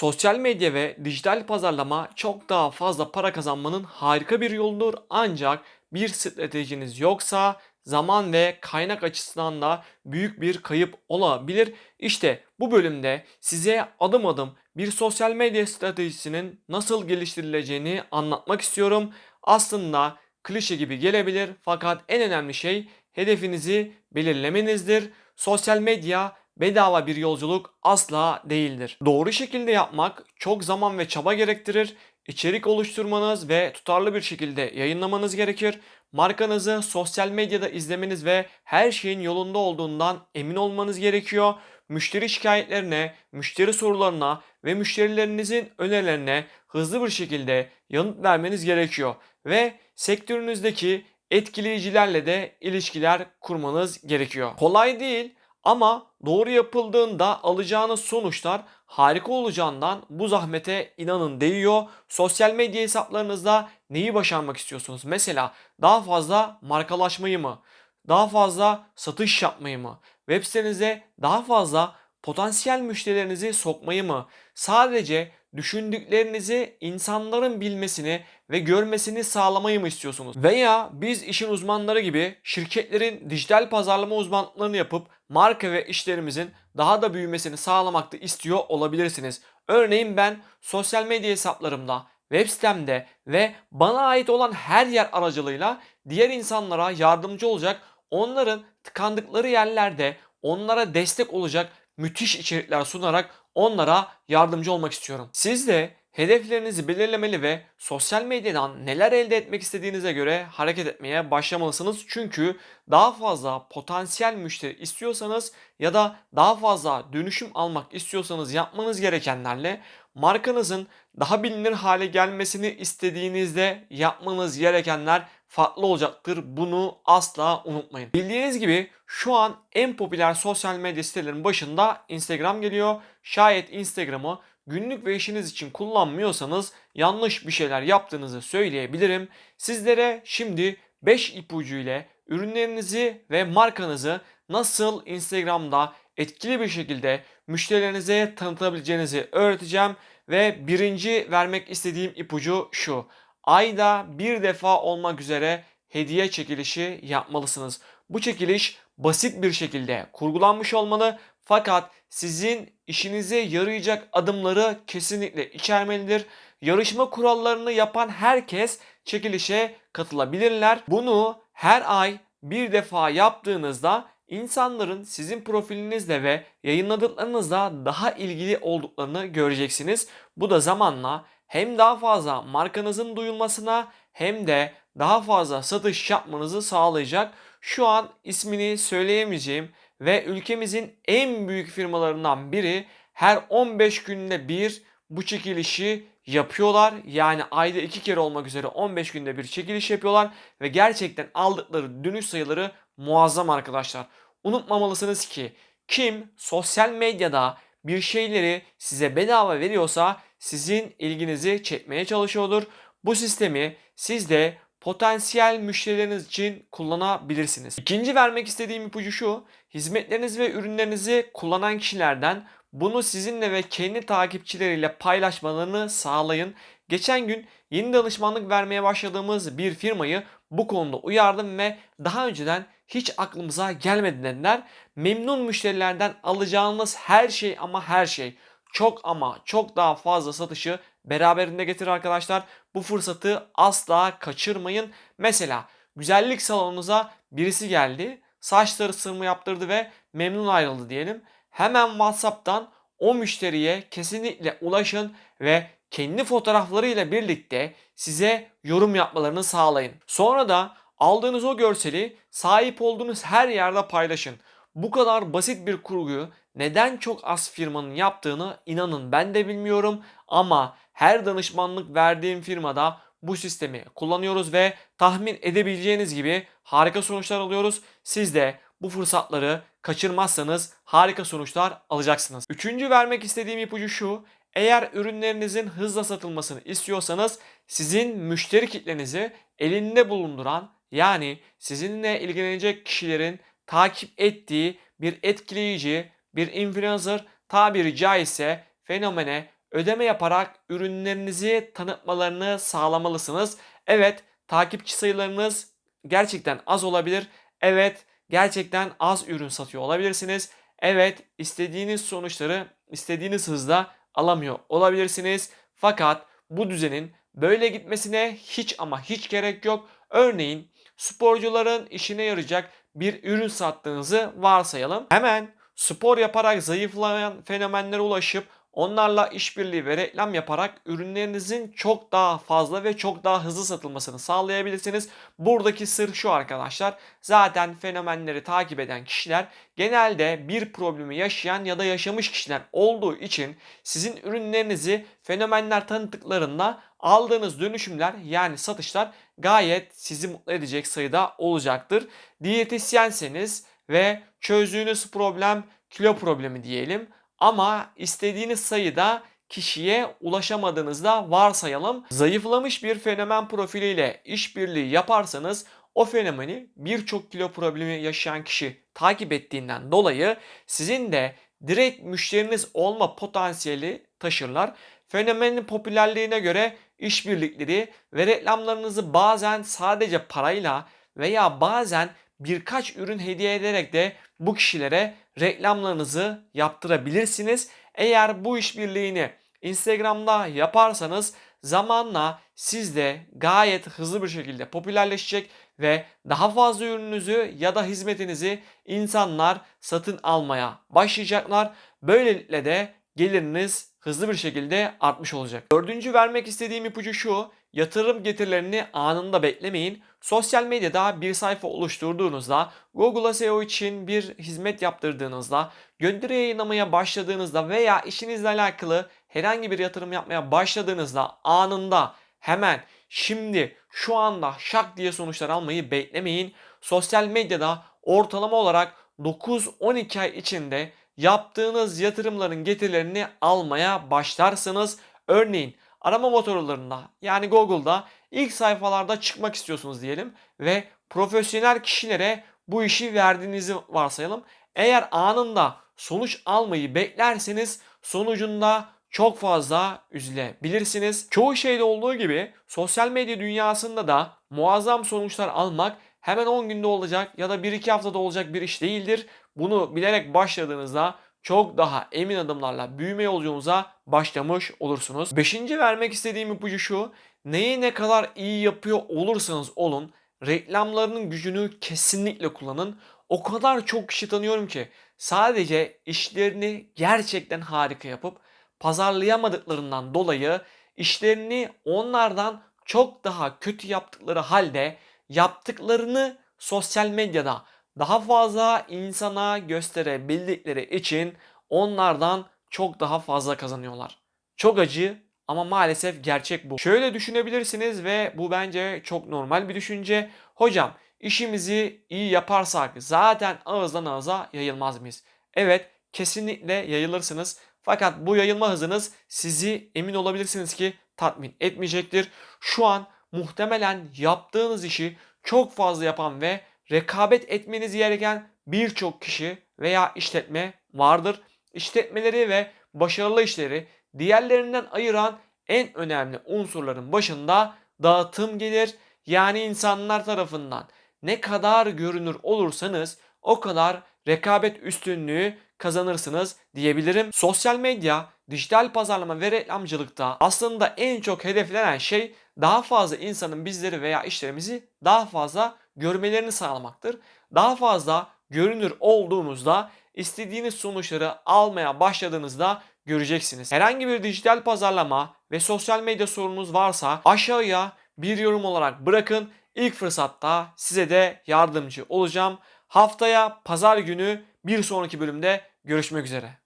Sosyal medya ve dijital pazarlama çok daha fazla para kazanmanın harika bir yoludur. Ancak bir stratejiniz yoksa zaman ve kaynak açısından da büyük bir kayıp olabilir. İşte bu bölümde size adım adım bir sosyal medya stratejisinin nasıl geliştirileceğini anlatmak istiyorum. Aslında klişe gibi gelebilir fakat en önemli şey hedefinizi belirlemenizdir. Sosyal medya bedava bir yolculuk asla değildir. Doğru şekilde yapmak çok zaman ve çaba gerektirir. İçerik oluşturmanız ve tutarlı bir şekilde yayınlamanız gerekir. Markanızı sosyal medyada izlemeniz ve her şeyin yolunda olduğundan emin olmanız gerekiyor. Müşteri şikayetlerine, müşteri sorularına ve müşterilerinizin önerilerine hızlı bir şekilde yanıt vermeniz gerekiyor. Ve sektörünüzdeki etkileyicilerle de ilişkiler kurmanız gerekiyor. Kolay değil ama doğru yapıldığında alacağınız sonuçlar harika olacağından bu zahmete inanın değiyor. Sosyal medya hesaplarınızda neyi başarmak istiyorsunuz? Mesela daha fazla markalaşmayı mı? Daha fazla satış yapmayı mı? Web sitenize daha fazla potansiyel müşterilerinizi sokmayı mı? Sadece düşündüklerinizi insanların bilmesini ve görmesini sağlamayı mı istiyorsunuz? Veya biz işin uzmanları gibi şirketlerin dijital pazarlama uzmanlıklarını yapıp marka ve işlerimizin daha da büyümesini sağlamakta istiyor olabilirsiniz. Örneğin ben sosyal medya hesaplarımda, web sitemde ve bana ait olan her yer aracılığıyla diğer insanlara yardımcı olacak, onların tıkandıkları yerlerde onlara destek olacak müthiş içerikler sunarak onlara yardımcı olmak istiyorum. Siz de hedeflerinizi belirlemeli ve sosyal medyadan neler elde etmek istediğinize göre hareket etmeye başlamalısınız. Çünkü daha fazla potansiyel müşteri istiyorsanız ya da daha fazla dönüşüm almak istiyorsanız yapmanız gerekenlerle markanızın daha bilinir hale gelmesini istediğinizde yapmanız gerekenler farklı olacaktır. Bunu asla unutmayın. Bildiğiniz gibi şu an en popüler sosyal medya sitelerinin başında Instagram geliyor. Şayet Instagram'ı günlük ve işiniz için kullanmıyorsanız yanlış bir şeyler yaptığınızı söyleyebilirim. Sizlere şimdi 5 ipucu ile ürünlerinizi ve markanızı nasıl Instagram'da etkili bir şekilde müşterilerinize tanıtabileceğinizi öğreteceğim ve birinci vermek istediğim ipucu şu. Ayda bir defa olmak üzere hediye çekilişi yapmalısınız. Bu çekiliş basit bir şekilde kurgulanmış olmalı fakat sizin işinize yarayacak adımları kesinlikle içermelidir. Yarışma kurallarını yapan herkes çekilişe katılabilirler. Bunu her ay bir defa yaptığınızda insanların sizin profilinizle ve yayınladıklarınızla daha ilgili olduklarını göreceksiniz. Bu da zamanla hem daha fazla markanızın duyulmasına hem de daha fazla satış yapmanızı sağlayacak. Şu an ismini söyleyemeyeceğim ve ülkemizin en büyük firmalarından biri her 15 günde bir bu çekilişi yapıyorlar. Yani ayda iki kere olmak üzere 15 günde bir çekiliş yapıyorlar ve gerçekten aldıkları dönüş sayıları muazzam arkadaşlar. Unutmamalısınız ki kim sosyal medyada bir şeyleri size bedava veriyorsa sizin ilginizi çekmeye çalışıyordur. Bu sistemi siz de potansiyel müşterileriniz için kullanabilirsiniz. İkinci vermek istediğim ipucu şu. Hizmetlerinizi ve ürünlerinizi kullanan kişilerden bunu sizinle ve kendi takipçileriyle paylaşmalarını sağlayın. Geçen gün yeni danışmanlık vermeye başladığımız bir firmayı bu konuda uyardım ve daha önceden hiç aklımıza gelmedi dediler. Memnun müşterilerden alacağınız her şey ama her şey çok ama çok daha fazla satışı beraberinde getirir arkadaşlar. Bu fırsatı asla kaçırmayın. Mesela güzellik salonunuza birisi geldi. Saçları sırmı yaptırdı ve memnun ayrıldı diyelim. Hemen WhatsApp'tan o müşteriye kesinlikle ulaşın ve kendi fotoğraflarıyla birlikte size yorum yapmalarını sağlayın. Sonra da aldığınız o görseli sahip olduğunuz her yerde paylaşın. Bu kadar basit bir kurguyu neden çok az firmanın yaptığını inanın ben de bilmiyorum ama her danışmanlık verdiğim firmada bu sistemi kullanıyoruz ve tahmin edebileceğiniz gibi harika sonuçlar alıyoruz. Siz de bu fırsatları kaçırmazsanız harika sonuçlar alacaksınız. Üçüncü vermek istediğim ipucu şu. Eğer ürünlerinizin hızla satılmasını istiyorsanız sizin müşteri kitlenizi elinde bulunduran yani sizinle ilgilenecek kişilerin takip ettiği bir etkileyici, bir influencer tabiri caizse fenomene ödeme yaparak ürünlerinizi tanıtmalarını sağlamalısınız. Evet, takipçi sayılarınız gerçekten az olabilir. Evet, gerçekten az ürün satıyor olabilirsiniz. Evet, istediğiniz sonuçları istediğiniz hızda alamıyor olabilirsiniz. Fakat bu düzenin böyle gitmesine hiç ama hiç gerek yok. Örneğin sporcuların işine yarayacak bir ürün sattığınızı varsayalım. Hemen spor yaparak zayıflayan fenomenlere ulaşıp onlarla işbirliği ve reklam yaparak ürünlerinizin çok daha fazla ve çok daha hızlı satılmasını sağlayabilirsiniz. Buradaki sır şu arkadaşlar. Zaten fenomenleri takip eden kişiler genelde bir problemi yaşayan ya da yaşamış kişiler olduğu için sizin ürünlerinizi fenomenler tanıttıklarında aldığınız dönüşümler yani satışlar gayet sizi mutlu edecek sayıda olacaktır. Diyetisyenseniz ve çözdüğünüz problem kilo problemi diyelim ama istediğiniz sayıda kişiye ulaşamadığınızda varsayalım. Zayıflamış bir fenomen profiliyle işbirliği yaparsanız o fenomeni birçok kilo problemi yaşayan kişi takip ettiğinden dolayı sizin de direkt müşteriniz olma potansiyeli taşırlar. Fenomenin popülerliğine göre işbirlikleri ve reklamlarınızı bazen sadece parayla veya bazen birkaç ürün hediye ederek de bu kişilere reklamlarınızı yaptırabilirsiniz. Eğer bu işbirliğini Instagram'da yaparsanız zamanla siz de gayet hızlı bir şekilde popülerleşecek ve daha fazla ürününüzü ya da hizmetinizi insanlar satın almaya başlayacaklar. Böylelikle de geliriniz hızlı bir şekilde artmış olacak. Dördüncü vermek istediğim ipucu şu. Yatırım getirilerini anında beklemeyin. Sosyal medyada bir sayfa oluşturduğunuzda, Google'a SEO için bir hizmet yaptırdığınızda, gönderi yayınlamaya başladığınızda veya işinizle alakalı herhangi bir yatırım yapmaya başladığınızda anında hemen şimdi şu anda şak diye sonuçlar almayı beklemeyin. Sosyal medyada ortalama olarak 9-12 ay içinde yaptığınız yatırımların getirilerini almaya başlarsınız. Örneğin arama motorlarında yani Google'da ilk sayfalarda çıkmak istiyorsunuz diyelim ve profesyonel kişilere bu işi verdiğinizi varsayalım. Eğer anında sonuç almayı beklerseniz sonucunda çok fazla üzülebilirsiniz. Çoğu şeyde olduğu gibi sosyal medya dünyasında da muazzam sonuçlar almak hemen 10 günde olacak ya da 1-2 haftada olacak bir iş değildir. Bunu bilerek başladığınızda çok daha emin adımlarla büyüme yolculuğunuza başlamış olursunuz. Beşinci vermek istediğim ipucu şu. Neyi ne kadar iyi yapıyor olursanız olun reklamlarının gücünü kesinlikle kullanın. O kadar çok kişi tanıyorum ki sadece işlerini gerçekten harika yapıp pazarlayamadıklarından dolayı işlerini onlardan çok daha kötü yaptıkları halde yaptıklarını sosyal medyada daha fazla insana gösterebildikleri için onlardan çok daha fazla kazanıyorlar. Çok acı ama maalesef gerçek bu. Şöyle düşünebilirsiniz ve bu bence çok normal bir düşünce. Hocam işimizi iyi yaparsak zaten ağızdan ağıza yayılmaz mıyız? Evet kesinlikle yayılırsınız. Fakat bu yayılma hızınız sizi emin olabilirsiniz ki tatmin etmeyecektir. Şu an muhtemelen yaptığınız işi çok fazla yapan ve rekabet etmeniz gereken birçok kişi veya işletme vardır. İşletmeleri ve başarılı işleri diğerlerinden ayıran en önemli unsurların başında dağıtım gelir. Yani insanlar tarafından ne kadar görünür olursanız o kadar rekabet üstünlüğü kazanırsınız diyebilirim. Sosyal medya, dijital pazarlama ve reklamcılıkta aslında en çok hedeflenen şey daha fazla insanın bizleri veya işlerimizi daha fazla görmelerini sağlamaktır. Daha fazla görünür olduğunuzda istediğiniz sonuçları almaya başladığınızda göreceksiniz. Herhangi bir dijital pazarlama ve sosyal medya sorunuz varsa aşağıya bir yorum olarak bırakın. İlk fırsatta size de yardımcı olacağım. Haftaya pazar günü bir sonraki bölümde görüşmek üzere.